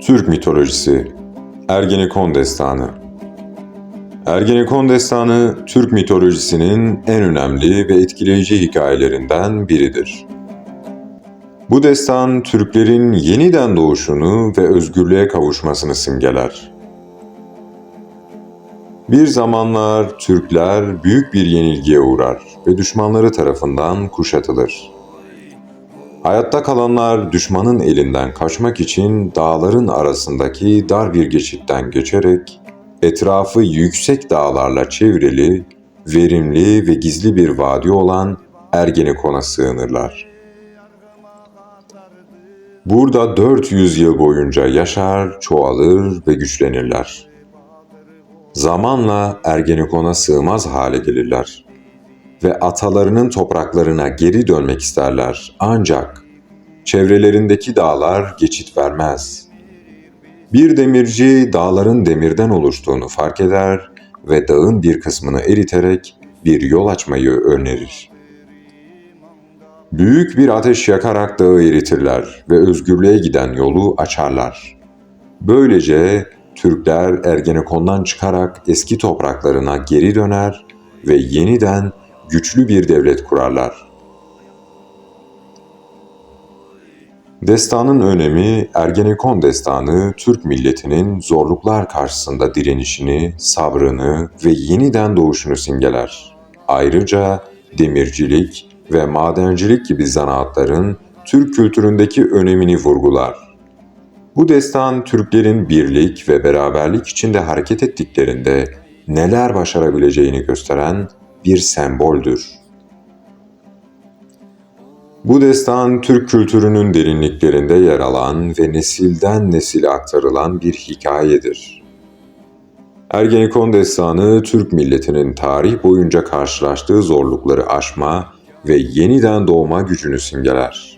Türk mitolojisi Ergenekon Destanı Ergenekon Destanı, Türk mitolojisinin en önemli ve etkileyici hikayelerinden biridir. Bu destan, Türklerin yeniden doğuşunu ve özgürlüğe kavuşmasını simgeler. Bir zamanlar Türkler büyük bir yenilgiye uğrar ve düşmanları tarafından kuşatılır. Hayatta kalanlar düşmanın elinden kaçmak için dağların arasındaki dar bir geçitten geçerek etrafı yüksek dağlarla çevrili, verimli ve gizli bir vadi olan Ergenekon'a sığınırlar. Burada 400 yıl boyunca yaşar, çoğalır ve güçlenirler. Zamanla Ergenekon'a sığmaz hale gelirler ve atalarının topraklarına geri dönmek isterler. Ancak çevrelerindeki dağlar geçit vermez. Bir demirci dağların demirden oluştuğunu fark eder ve dağın bir kısmını eriterek bir yol açmayı önerir. Büyük bir ateş yakarak dağı eritirler ve özgürlüğe giden yolu açarlar. Böylece Türkler Ergenekon'dan çıkarak eski topraklarına geri döner ve yeniden güçlü bir devlet kurarlar. Destanın önemi Ergenekon destanı Türk milletinin zorluklar karşısında direnişini, sabrını ve yeniden doğuşunu simgeler. Ayrıca demircilik ve madencilik gibi zanaatların Türk kültüründeki önemini vurgular. Bu destan Türklerin birlik ve beraberlik içinde hareket ettiklerinde neler başarabileceğini gösteren bir semboldür. Bu destan Türk kültürünün derinliklerinde yer alan ve nesilden nesile aktarılan bir hikayedir. Ergenekon destanı Türk milletinin tarih boyunca karşılaştığı zorlukları aşma ve yeniden doğma gücünü simgeler.